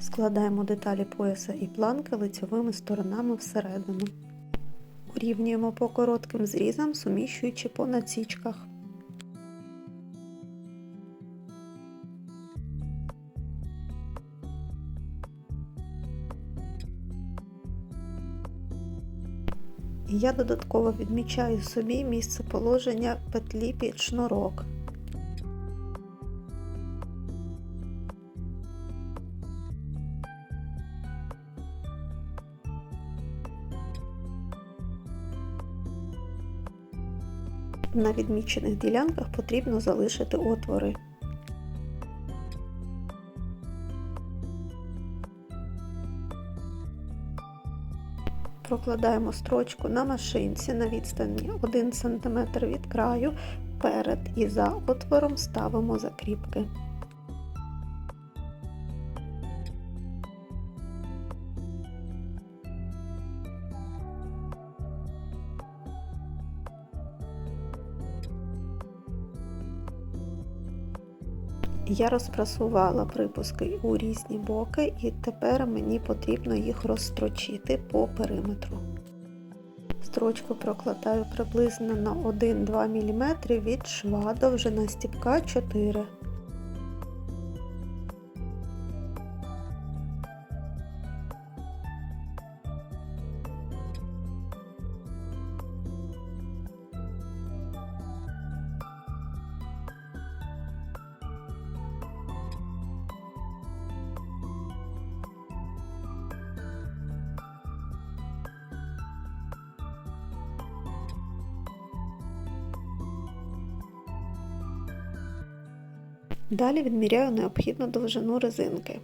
Складаємо деталі пояса і планки лицьовими сторонами всередину. Урівнюємо по коротким зрізам, суміщуючи по насічках. Я додатково відмічаю собі місце положення петлі під шнурок. На відмічених ділянках потрібно залишити отвори. Прокладаємо строчку на машинці на відстані 1 см від краю, перед і за отвором ставимо закріпки. Я розпрасувала припуски у різні боки, і тепер мені потрібно їх розстрочити по периметру. Строчку прокладаю приблизно на 1-2 мм від шва довжина стіпка 4 Далі відміряю необхідну довжину резинки.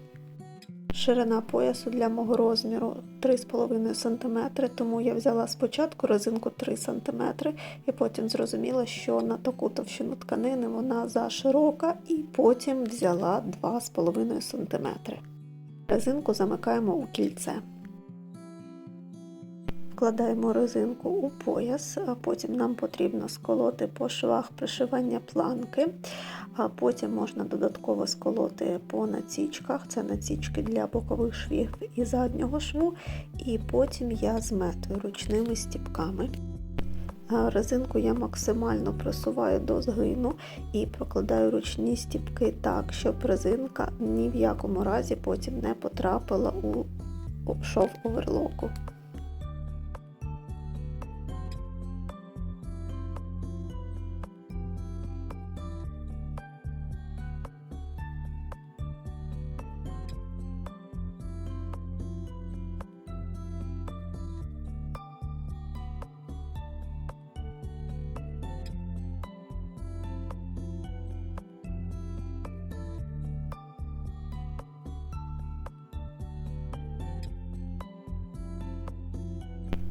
Ширина поясу для мого розміру 3,5 см, тому я взяла спочатку резинку 3 см і потім зрозуміла, що на таку товщину тканини вона заширока, і потім взяла 2,5 см. Резинку замикаємо у кільце. Вкладаємо резинку у пояс, потім нам потрібно сколоти по швах пришивання планки, а потім можна додатково сколоти по націчках, це націчки для бокових швів і заднього шву, і потім я зметую ручними стіпками. Резинку я максимально просуваю до згину і прокладаю ручні стіпки так, щоб резинка ні в якому разі потім не потрапила у шов оверлоку.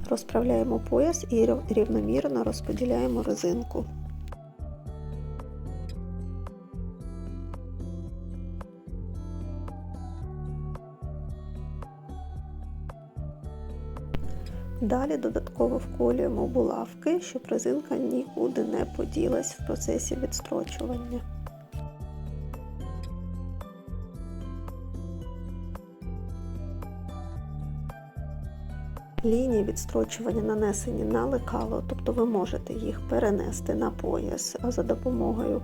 Розправляємо пояс і рівномірно розподіляємо резинку. Далі додатково вколюємо булавки, щоб резинка нікуди не поділась в процесі відстрочування. Лінії відстрочування нанесені на лекало, тобто ви можете їх перенести на пояс за допомогою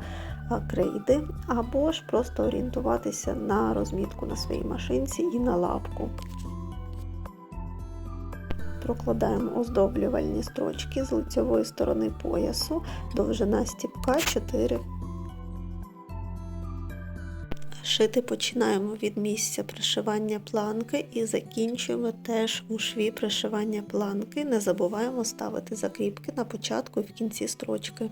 крейди, або ж просто орієнтуватися на розмітку на своїй машинці і на лапку. Прокладаємо оздоблювальні строчки з лицевої сторони поясу, довжина стіпка 4 Шити починаємо від місця пришивання планки і закінчуємо теж у шві пришивання планки. Не забуваємо ставити закріпки на початку і в кінці строчки.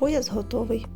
Пояс готовий.